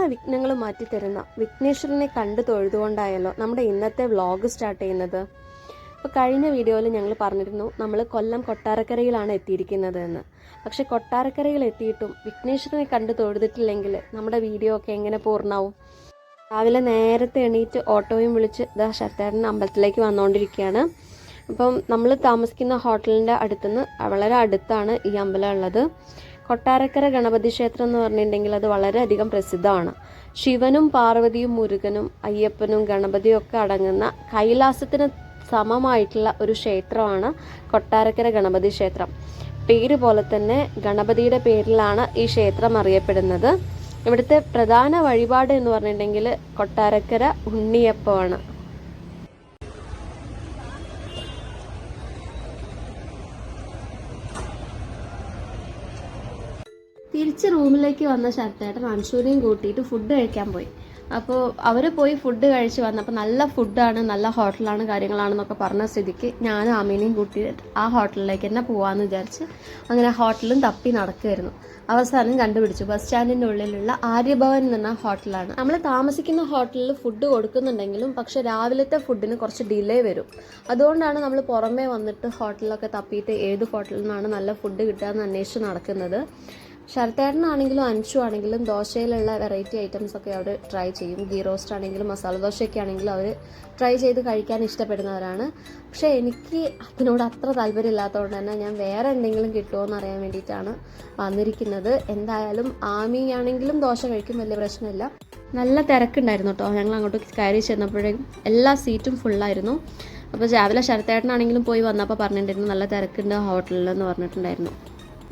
എല്ലാ വിഘ്നങ്ങളും മാറ്റിത്തരുന്ന വിഘ്നേശ്വരനെ കണ്ടു തൊഴുതുകൊണ്ടായല്ലോ നമ്മുടെ ഇന്നത്തെ വ്ളോഗ് സ്റ്റാർട്ട് ചെയ്യുന്നത്. അപ്പോൾ കഴിഞ്ഞ വീഡിയോയിൽ ഞങ്ങൾ പറഞ്ഞിരുന്നു നമ്മൾ കൊല്ലം കൊട്ടാരക്കരയിലാണ് എത്തിയിരിക്കുന്നത് എന്ന് പക്ഷെ കൊട്ടാരക്കരയിൽ എത്തിയിട്ടും വിഘ്നേശ്വരനെ കണ്ടു തൊഴുതിട്ടില്ലെങ്കിൽ നമ്മുടെ വീഡിയോ ഒക്കെ എങ്ങനെ പൂർണമാവും രാവിലെ നേരത്തെ എണീറ്റ് ഓട്ടോയും വിളിച്ച് ഇതാ ശരത്തേട്ടൻ അമ്പലത്തിലേക്ക് വന്നുകൊണ്ടിരിക്കുകയാണ് അപ്പം നമ്മൾ താമസിക്കുന്ന ഹോട്ടലിന്റെ അടുത്തുനിന്ന് വളരെ അടുത്താണ് ഈ അമ്പലം ഉള്ളത്. കൊട്ടാരക്കര ഗണപതി ക്ഷേത്രം എന്ന് പറഞ്ഞിട്ടുണ്ടെങ്കിൽ അത് വളരെയധികം പ്രസിദ്ധമാണ്. ശിവനും പാർവതിയും മുരുകനും അയ്യപ്പനും ഗണപതിയും ഒക്കെ അടങ്ങുന്ന കൈലാസത്തിന് സമമായിട്ടുള്ള ഒരു ക്ഷേത്രമാണ് കൊട്ടാരക്കര ഗണപതി ക്ഷേത്രം. പേര് പോലെ തന്നെ ഗണപതിയുടെ പേരിലാണ് ഈ ക്ഷേത്രം അറിയപ്പെടുന്നത്. ഇവിടുത്തെ പ്രധാന വഴിപാട് എന്ന് പറഞ്ഞിട്ടുണ്ടെങ്കിൽ കൊട്ടാരക്കര ഉണ്ണിയപ്പമാണ്. റൂമിലേക്ക് വന്ന ശരത്തേട്ടൻ അൻഷൂരിയും കൂട്ടിയിട്ട് ഫുഡ് കഴിക്കാൻ പോയി. അപ്പോൾ അവർ പോയി ഫുഡ് കഴിച്ച് വന്നപ്പോൾ നല്ല ഫുഡാണ് നല്ല ഹോട്ടലാണ് കാര്യങ്ങളാണെന്നൊക്കെ പറഞ്ഞ സ്ഥിതിക്ക് ഞാനും ആമീനെയും കൂട്ടി ആ ഹോട്ടലിലേക്ക് തന്നെ പോകാമെന്ന് വിചാരിച്ച് അങ്ങനെ ഹോട്ടലും തപ്പി നടക്കുമായിരുന്നു അവസാനം കണ്ടുപിടിച്ചു. ബസ് സ്റ്റാൻഡിന്റെ ഉള്ളിലുള്ള ആര്യഭവൻ എന്ന് ഹോട്ടലാണ് നമ്മൾ താമസിക്കുന്ന ഹോട്ടലിൽ ഫുഡ് കൊടുക്കുന്നുണ്ടെങ്കിലും പക്ഷേ രാവിലത്തെ ഫുഡിന് കുറച്ച് ഡിലേ വരും. അതുകൊണ്ടാണ് നമ്മൾ പുറമേ വന്നിട്ട് ഹോട്ടലിലൊക്കെ തപ്പിയിട്ട് ഏത് ഹോട്ടലിൽ നിന്നാണ് നല്ല ഫുഡ് കിട്ടുക എന്ന് അന്വേഷിച്ച് നടക്കുന്നത്. ശരത്തേട്ടനാണെങ്കിലും അൻഷു ആണെങ്കിലും ദോശയിലുള്ള വെറൈറ്റി ഐറ്റംസ് ഒക്കെ അവർ ട്രൈ ചെയ്യും. ഗീ റോസ്റ്റ് ആണെങ്കിലും മസാല ദോശയൊക്കെ ആണെങ്കിലും അവർ ട്രൈ ചെയ്ത് കഴിക്കാൻ ഇഷ്ടപ്പെടുന്നവരാണ്. പക്ഷേ എനിക്ക് അതിനോട് അത്ര താല്പര്യമില്ലാത്തതുകൊണ്ട് തന്നെ ഞാൻ വേറെ എന്തെങ്കിലും കിട്ടുമോ എന്ന് അറിയാൻ വേണ്ടിയിട്ടാണ് വന്നിരിക്കുന്നത്. എന്തായാലും ആമി ആണെങ്കിലും ദോശ കഴിക്കും വലിയ പ്രശ്നമില്ല. നല്ല തിരക്കുണ്ടായിരുന്നു കേട്ടോ ഞങ്ങൾ അങ്ങോട്ട് കയറി ചെന്നപ്പോഴേക്കും എല്ലാ സീറ്റും ഫുള്ളായിരുന്നു അപ്പോൾ രാവിലെ ശരത്തേട്ടനാണെങ്കിലും പോയി വന്നപ്പോൾ പറഞ്ഞിട്ടുണ്ടായിരുന്നു നല്ല തിരക്കുണ്ട് ഹോട്ടലിൽ എന്ന് പറഞ്ഞിട്ടുണ്ടായിരുന്നു.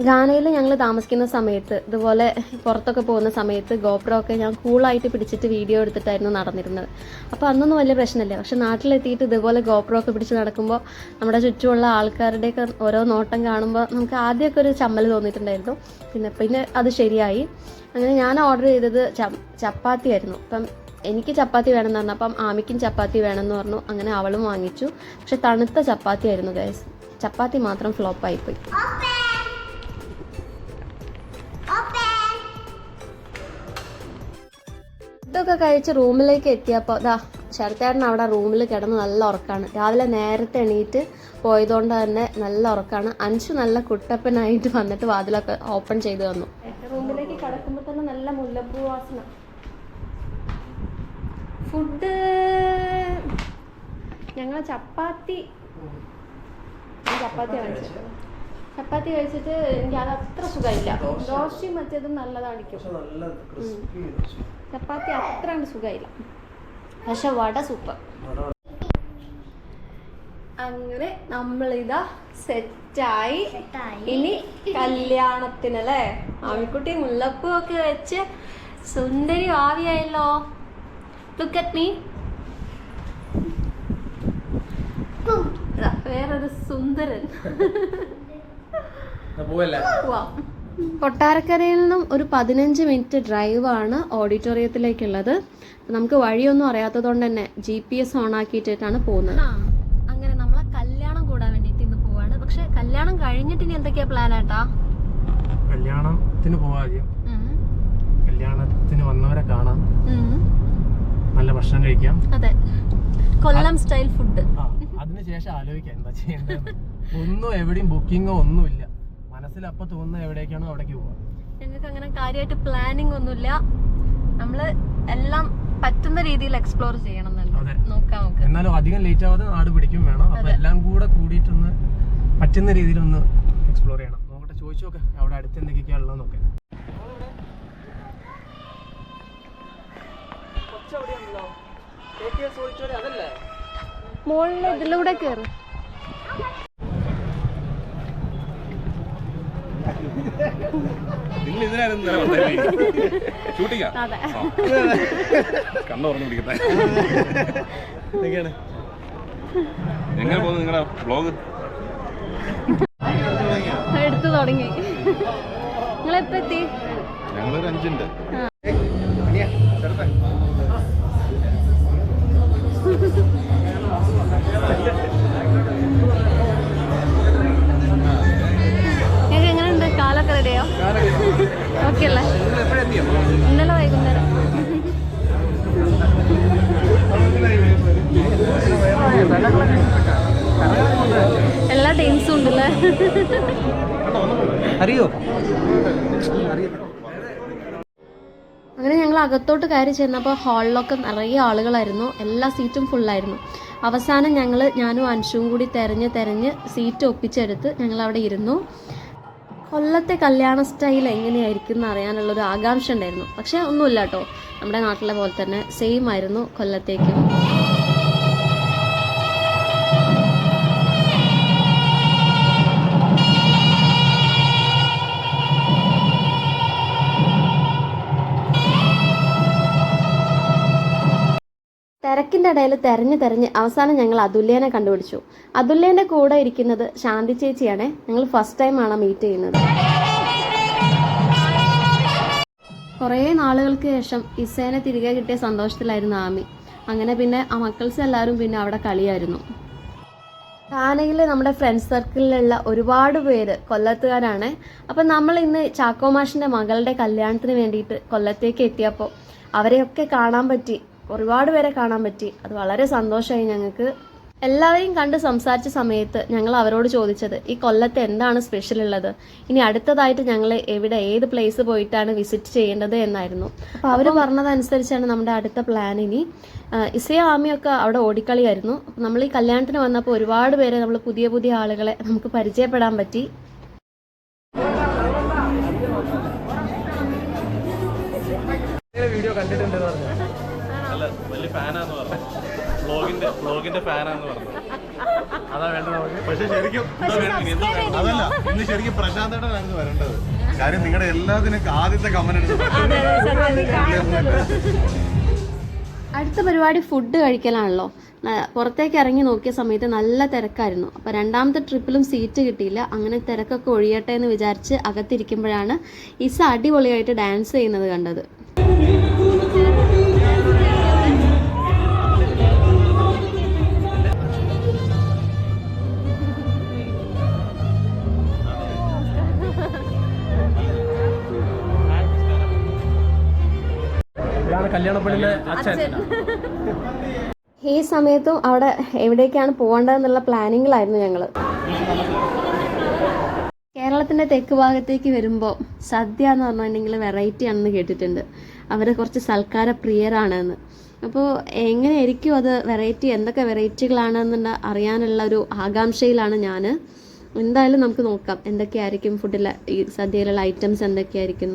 ഗാനയിൽ ഞങ്ങൾ താമസിക്കുന്ന സമയത്ത് ഇതുപോലെ പുറത്തൊക്കെ പോകുന്ന സമയത്ത് ഗോപ്രോ ഒക്കെ ഞാൻ കൂളായിട്ട് പിടിച്ചിട്ട് വീഡിയോ എടുത്തിട്ടായിരുന്നു നടന്നിരുന്നത്. അപ്പോൾ അന്നൊന്നും വലിയ പ്രശ്നമില്ല. പക്ഷെ നാട്ടിലെത്തിയിട്ട് ഇതുപോലെ ഗോപ്രോ ഒക്കെ പിടിച്ച് നടക്കുമ്പോൾ നമ്മുടെ ചുറ്റുമുള്ള ആൾക്കാരുടെയൊക്കെ ഓരോ നോട്ടം കാണുമ്പോൾ നമുക്ക് ആദ്യമൊക്കെ ഒരു ചമ്മൽ തോന്നിയിട്ടുണ്ടായിരുന്നു. പിന്നെ പിന്നെ അത് ശരിയായി. അങ്ങനെ ഞാൻ ഓർഡർ ചെയ്തത് ചപ്പാത്തി ആയിരുന്നു. അപ്പം എനിക്ക് ചപ്പാത്തി വേണമെന്ന് പറഞ്ഞു. അപ്പം ആമിക്കും ചപ്പാത്തി വേണമെന്ന് പറഞ്ഞു. അങ്ങനെ അവളും വാങ്ങിച്ചു. പക്ഷെ തണുത്ത ചപ്പാത്തി ആയിരുന്നു ഗൈസ് ചപ്പാത്തി മാത്രം ഫ്ലോപ്പായിപ്പോയി ഫുഡൊക്കെ കഴിച്ച് റൂമിലേക്ക് എത്തിയപ്പോൾ ദാ ശരത്തേട്ടൻ അവിടെ റൂമിൽ കിടന്ന് നല്ല ഉറക്കാണ്. രാവിലെ നേരത്തെ എണീറ്റ് പോയതുകൊണ്ട് തന്നെ നല്ല ഉറക്കാണ്. അഞ്ചു നല്ല കുട്ടപ്പനായിട്ട് വന്നിട്ട് വാതിലൊക്കെ ഓപ്പൺ ചെയ്ത് തന്നു. റൂമിലേക്ക് കിടക്കുമ്പോൾ തന്നെ നല്ല മുല്ലപ്പൂ വാസന ഫുഡ് ഞങ്ങൾ ചപ്പാത്തി. ചപ്പാത്തി കഴിച്ചത്. ചപ്പാത്തി കഴിച്ചിട്ട് എനിക്ക് അത് അത്ര സുഖമില്ല. ദോശയും മറ്റേതും നല്ലതാണിക്കും ചപ്പാത്തി അത്ര സുഖമില്ല. പക്ഷെ വട സൂപ്പർ. അങ്ങനെ നമ്മളിതാ സെറ്റായി. ഇനി കല്യാണത്തിനല്ലേ? ആമിക്കുട്ടി മുല്ലപ്പൂ ഒക്കെ വെച്ച് സുന്ദരി ആവിയായല്ലോ. ലുക്ക് അറ്റ് മീ വേറൊരു സുന്ദരൻ. കൊട്ടാരക്കരയിൽ നിന്നും ഒരു പതിനഞ്ച് മിനിറ്റ് ഡ്രൈവ് ഡ്രൈവാണ് ഓഡിറ്റോറിയത്തിലേക്കുള്ളത്. നമുക്ക് വഴിയൊന്നും അറിയാത്തതുകൊണ്ട് തന്നെ ജി പി എസ് ഓൺ ആക്കിയിട്ടാണ് പോകുന്നത്. അങ്ങനെ നമ്മളെ കല്യാണം കൂടാൻ വേണ്ടിയിട്ട് ഇന്ന് പോവാണ്. പക്ഷെ കല്യാണം കഴിഞ്ഞിട്ട് ഇനി എന്തൊക്കെയാ പ്ലാൻ ആട്ടാ കല്യാണത്തിന് പോവാദ്യം കല്യാണത്തിന് വന്നവരെ കാണാം. നല്ല ഭക്ഷണം കഴിക്കാം. അതെ. Kollam style food. ആ, അതിനുശേഷം ആലോചിക്കാം എന്താ ചെയ്യേണ്ടത് ഒന്നും എവിടെയും ബുക്കിങ്ങോ ഒന്നുമില്ല. മനസ്സിൽ അപ്പൊ തോന്നുന്ന എവിടേക്കാണോ അവിടേക്ക് പോവാം. ഞങ്ങൾക്ക് അങ്ങനെ കാര്യമായിട്ട് പ്ലാനിങ് ഒന്നുമില്ല. നമ്മൾ എല്ലാം പറ്റുന്ന രീതിയിൽ എക്സ്പ്ലോർ ചെയ്യണം. നോക്കാം നമുക്ക്. എന്നാലും അധികം ലേറ്റ് ആവാതെ നാട് പിടിക്കും വേണം. അപ്പൊ എല്ലാം കൂടെ കൂടിയിട്ടൊന്ന് പറ്റുന്ന രീതിയിൽ ഒന്ന് എക്സ്പ്ലോർ ചെയ്യണം. നോക്കട്ടെ ചോദിച്ചു നോക്കെ. അവിടെ അടുത്ത് എന്തൊക്കെയാ നോക്കാം. അതല്ലേ? മുകളിൽ ഇതിലൂടെ കയറി നിങ്ങൾ ഇതിനായിരുന്നു ഷൂട്ടിങ്ങാ? എങ്ങനെ പോകുന്നു നിങ്ങളുടെ വ്ളോഗ് എടുത്തു തുടങ്ങി. ഞങ്ങളൊരു അഞ്ചുണ്ട്. നിങ്ങൾക്ക് അറിയോ? അങ്ങനെ ഞങ്ങൾ അകത്തോട്ട് കയറി ചെന്നപ്പോൾ ഹാളിലൊക്കെ നിറയെ ആളുകളായിരുന്നു. എല്ലാ സീറ്റും ഫുള്ളായിരുന്നു അവസാനം ഞങ്ങൾ ഞാനും അൻഷും കൂടി തെരഞ്ഞ് തെരഞ്ഞ് സീറ്റ് ഒപ്പിച്ചെടുത്ത് ഞങ്ങൾ അവിടെ ഇരുന്നു. കൊല്ലത്തെ കല്യാണ സ്റ്റൈൽ എങ്ങനെയായിരിക്കും എന്ന് അറിയാനുള്ളൊരു ആകാംക്ഷ ഉണ്ടായിരുന്നു. പക്ഷേ ഒന്നുമില്ല കേട്ടോ. നമ്മുടെ നാട്ടിലെ പോലെ തന്നെ സെയിം ആയിരുന്നു കൊല്ലത്തേക്കും. തിരക്കിന്റെ ഇടയിൽ തെരഞ്ഞ് തെരഞ്ഞ് അവസാനം ഞങ്ങൾ അതുല്യനെ കണ്ടുപിടിച്ചു. അതുല്യന്റെ കൂടെ ഇരിക്കുന്നത് ശാന്തി ചേച്ചിയാണ്. ഞങ്ങൾ ഫസ്റ്റ് ടൈമാണ് മീറ്റ് ചെയ്യുന്നത്. കുറേ നാളുകൾക്ക് ശേഷം ഇസേനെ തിരികെ കിട്ടിയ സന്തോഷത്തിലായിരുന്നു ആമി. അങ്ങനെ പിന്നെ ആ മക്കൾസ് എല്ലാവരും പിന്നെ അവിടെ കളിയായിരുന്നു. കാനയിൽ നമ്മുടെ ഫ്രണ്ട്സ് സർക്കിളിലുള്ള ഒരുപാട് പേര് കൊല്ലത്തുകാരാണ്. അപ്പം നമ്മൾ ഇന്ന് ചാക്കോമാഷിന്റെ മകളുടെ കല്യാണത്തിന് വേണ്ടിയിട്ട് കൊല്ലത്തേക്ക് എത്തിയപ്പോൾ അവരെയൊക്കെ കാണാൻ പറ്റി. ഒരുപാട് പേരെ കാണാൻ പറ്റി. അത് വളരെ സന്തോഷമായി ഞങ്ങൾക്ക്. എല്ലാവരെയും കണ്ട് സംസാരിച്ച സമയത്ത് ഞങ്ങൾ അവരോട് ചോദിച്ചത് ഈ കൊല്ലത്ത് എന്താണ് സ്പെഷ്യൽ ഉള്ളത്? ഇനി അടുത്തതായിട്ട് ഞങ്ങൾ എവിടെ ഏത് പ്ലേസ് പോയിട്ടാണ് വിസിറ്റ് ചെയ്യേണ്ടത്? എന്നായിരുന്നു. അപ്പോൾ അവർ പറഞ്ഞതനുസരിച്ചാണ് നമ്മുടെ അടുത്ത പ്ലാൻ ഇനി. ഇസയ ആമിയൊക്കെ അവിടെ ഓടിക്കളിയായിരുന്നു. അപ്പോൾ നമ്മൾ ഈ കല്യാണത്തിന് വന്നപ്പോൾ ഒരുപാട് പേരെ നമ്മൾ പുതിയ പുതിയ ആളുകളെ നമുക്ക് പരിചയപ്പെടാൻ പറ്റി. വീഡിയോ കണ്ടിട്ടുണ്ടെന്ന് പറഞ്ഞു? അല്ല വലിയ ഫാനാന്ന് പറഞ്ഞു. ബ്ലോഗിന്റെ ബ്ലോഗിന്റെ ഫാനാന്ന് പറഞ്ഞു. അതാ വേണ്ടത് നമുക്ക്? പക്ഷെ ശരിക്കും അതല്ല ഇന്ന് ശരിക്കും പ്രശാന്തേട്ടനായിരുന്നു വരേണ്ടത്. കാര്യം നിങ്ങളുടെ എല്ലാത്തിനും ആദ്യത്തെ കമന്റ് അടുത്ത പരിപാടി ഫുഡ് കഴിക്കലാണല്ലോ. ന- പുറത്തേക്ക് ഇറങ്ങി നോക്കിയ സമയത്ത് നല്ല തിരക്കായിരുന്നു. അപ്പോൾ രണ്ടാമത്തെ ട്രിപ്പിലും സീറ്റ് കിട്ടിയില്ല. അങ്ങനെ തിരക്കൊക്കെ ഒഴിയട്ടെ എന്ന് വിചാരിച്ച് അകത്തിരിക്കുമ്പോഴാണ് ഇസ അടിപൊളിയായിട്ട് ഡാൻസ് ചെയ്യുന്നത് കണ്ടത്. ഇതാണ് അച്ഛൻ. ഈ സമയത്തും അവിടെ എവിടേക്കാണ് പോകേണ്ടതെന്നുള്ള പ്ലാനിങ്ങിലായിരുന്നു ഞങ്ങൾ കേരളത്തിന്റെ തെക്ക് ഭാഗത്തേക്ക് വരുമ്പോൾ സദ്യ എന്ന് പറഞ്ഞിട്ടുണ്ടെങ്കിൽ വെറൈറ്റി ആണെന്ന് കേട്ടിട്ടുണ്ട്. അവർ കുറച്ച് സൽക്കാര പ്രിയരാണെന്ന്. അപ്പോൾ എങ്ങനെയായിരിക്കും അത് വെറൈറ്റി എന്തൊക്കെ വെറൈറ്റികളാണെന്നുള്ള അറിയാനുള്ള ഒരു ആകാംക്ഷയിലാണ് ഞാൻ എന്തായാലും നമുക്ക് നോക്കാം എന്തൊക്കെയായിരിക്കും ഫുഡിലെ ഈ സദ്യയിലുള്ള ഐറ്റംസ് എന്തൊക്കെയായിരിക്കും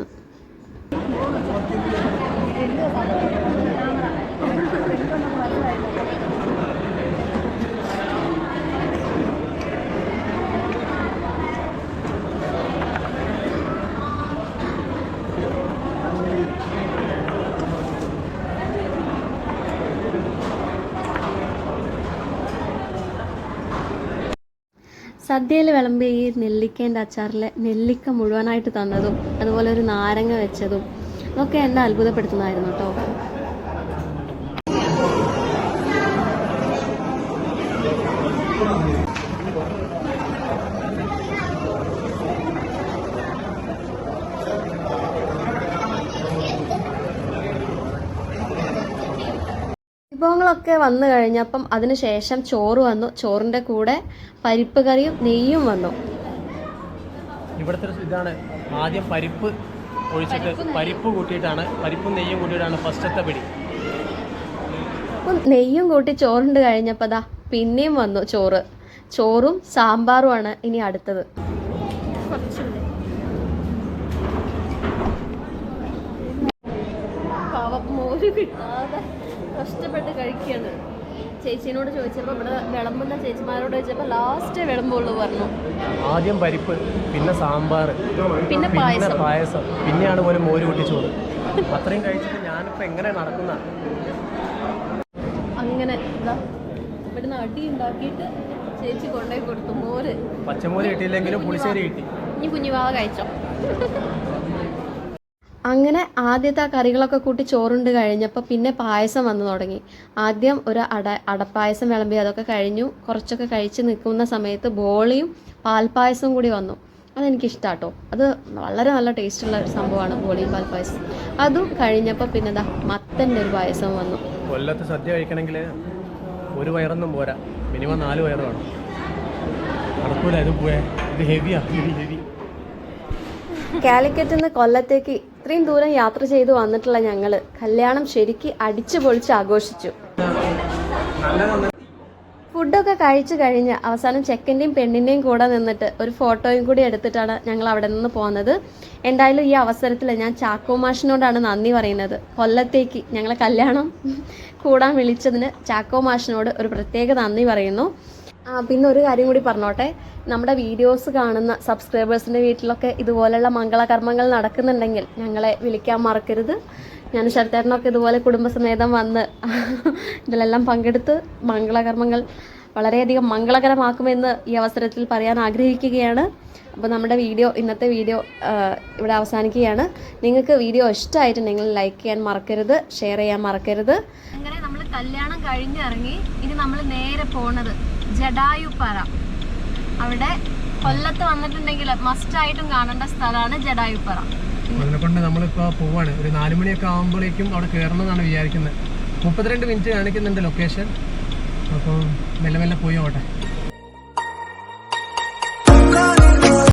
സദ്യയിൽ വിളമ്പിയ ഈ നെല്ലിക്കേന്റെ അച്ചാറിൽ നെല്ലിക്ക മുഴുവനായിട്ട് തന്നതും അതുപോലെ ഒരു നാരങ്ങ വെച്ചതും ഒക്കെ എന്നെ അത്ഭുതപ്പെടുത്തുന്നതായിരുന്നു കേട്ടോ. വിഭവങ്ങളൊക്കെ വന്നു കഴിഞ്ഞപ്പം അതിനുശേഷം ചോറ് വന്നു. ചോറിന്റെ കൂടെ പരിപ്പ് കറിയും നെയ്യും വന്നു. ഇവിടുത്തെ ഇതാണ്. ആദ്യം പരിപ്പ് ഒഴിച്ചിട്ട് പരിപ്പ് കൂട്ടിയിട്ടാണ് പരിപ്പും നെയ്യും കൂട്ടിയിട്ടാണ് ഫസ്റ്റത്തെ പിടി. അപ്പം നെയ്യും കൂട്ടി ചോറുണ്ട് കഴിഞ്ഞപ്പോൾ ദാ പിന്നെയും വന്നു ചോറ്. ചോറും സാമ്പാറുമാണ് ഇനി അടുത്തത് മോര് കിട്ടാതെ കഷ്ടപ്പെട്ട് കഴിക്കുകയാണ്. ചേച്ചിനോട് ചോദിച്ചപ്പോൾ ഇവിടെ വിളമ്പുന്ന ചേച്ചിമാരോട് ചോദിച്ചപ്പോൾ ലാസ്റ്റ് വിളമ്പുള്ളൂ പറഞ്ഞു. ആദ്യം പരിപ്പ് പിന്നെ സാമ്പാർ പിന്നെ പായസം. പായസം. പിന്നെയാണ് പോലെ മോര് കൂട്ടിച്ചോറ് അത്രയും കഴിച്ചിട്ട് ഞാനിപ്പോൾ എങ്ങനെ നടക്കുന്ന? അങ്ങനെ ഇവിടുന്ന് അടി ഉണ്ടാക്കിയിട്ട് ചേച്ചി കൊണ്ടുപോയി കൊടുത്തു മോര്. പച്ചമോര് കിട്ടിയില്ലെങ്കിലും പുളിശ്ശേരി കിട്ടി. ഇനി കുഞ്ഞുവാവ കഴിച്ചോ. അങ്ങനെ ആദ്യത്തെ ആ കറികളൊക്കെ കൂട്ടി ചോറുണ്ട് കഴിഞ്ഞപ്പോൾ പിന്നെ പായസം വന്നു തുടങ്ങി. ആദ്യം ഒരു അട അടപ്പായസം വിളമ്പി അതൊക്കെ കഴിഞ്ഞു. കുറച്ചൊക്കെ കഴിച്ച് നിൽക്കുന്ന സമയത്ത് ബോളിയും പാൽപ്പായസവും കൂടി വന്നു. അതെനിക്കിഷ്ടം കേട്ടോ അത് വളരെ നല്ല ടേസ്റ്റുള്ള ഒരു സംഭവമാണ് ബോളിയും പാൽപ്പായസം. അതും കഴിഞ്ഞപ്പോൾ പിന്നെ എന്താ മത്തന്റെ ഒരു പായസം വന്നു. കൊല്ലത്ത് സദ്യ കഴിക്കണമെങ്കിൽ ഒരു വയറൊന്നും പോരാ. മിനിമം നാല് വയറ് വേണം. ഇത് പോയേ. ഇത് ഹെവിയാ ഹെവി ഹെവി കാലിക്കറ്റിൽ നിന്ന് കൊല്ലത്തേക്ക് ഇത്രയും ദൂരം യാത്ര ചെയ്ത് വന്നിട്ടുള്ള ഞങ്ങൾ കല്യാണം ശരിക്ക് അടിച്ചു പൊളിച്ച് ആഘോഷിച്ചു. ഫുഡൊക്കെ കഴിച്ചു കഴിഞ്ഞ് അവസാനം ചെക്കന്റെയും പെണ്ണിന്റെയും കൂടെ നിന്നിട്ട് ഒരു ഫോട്ടോയും കൂടി എടുത്തിട്ടാണ് ഞങ്ങൾ അവിടെ നിന്ന് പോകുന്നത് എന്തായാലും ഈ അവസരത്തിൽ ഞാൻ ചാക്കോ മാഷിനോടാണ് നന്ദി പറയുന്നത്. കൊല്ലത്തേക്ക് ഞങ്ങളെ കല്യാണം കൂടാൻ വിളിച്ചതിന് ചാക്കോ മാഷിനോട് ഒരു പ്രത്യേക നന്ദി പറയുന്നു. പിന്നെ ഒരു കാര്യം കൂടി പറഞ്ഞോട്ടെ. നമ്മുടെ വീഡിയോസ് കാണുന്ന സബ്സ്ക്രൈബേഴ്സിന്റെ വീട്ടിലൊക്കെ ഇതുപോലെയുള്ള മംഗളകർമ്മങ്ങൾ നടക്കുന്നുണ്ടെങ്കിൽ ഞങ്ങളെ വിളിക്കാൻ മറക്കരുത്. ഞാൻ ശരത്തേട്ടനൊക്കെ ഇതുപോലെ കുടുംബസമേതം വന്ന് ഇതിലെല്ലാം പങ്കെടുത്ത് മംഗളകർമ്മങ്ങൾ വളരെയധികം മംഗളകരമാക്കുമെന്ന് ഈ അവസരത്തിൽ പറയാൻ ആഗ്രഹിക്കുകയാണ്. അപ്പോൾ നമ്മുടെ വീഡിയോ ഇന്നത്തെ വീഡിയോ ഇവിടെ അവസാനിക്കുകയാണ്. നിങ്ങൾക്ക് വീഡിയോ ഇഷ്ടമായിട്ടുണ്ടെങ്കിൽ ലൈക്ക് ചെയ്യാൻ മറക്കരുത് ഷെയർ ചെയ്യാൻ മറക്കരുത്. അങ്ങനെ നമ്മൾ കല്യാണം കഴിഞ്ഞിറങ്ങി ഇനി നമ്മൾ നേരെ പോണത് ജഡായുപ്പാറ. അവിടെ കൊല്ലത്ത് വന്നിട്ടുണ്ടെങ്കിൽ മസ്റ്റ് ആയിട്ടും കാണേണ്ട സ്ഥലമാണ് ജഡായുപ്പാറ. അതിനെ നമ്മളിപ്പോ പോവാണ്. ഒരു നാലുമണിയൊക്കെ ആകുമ്പോഴേക്കും അവിടെ കയറണമെന്നാണ് വിചാരിക്കുന്നത്. മുപ്പത്തിരണ്ട് മിനിറ്റ് കാണിക്കുന്നുണ്ട് ലൊക്കേഷൻ അപ്പോൾ മെല്ലെ മെല്ലെ പോയി ഓട്ടെ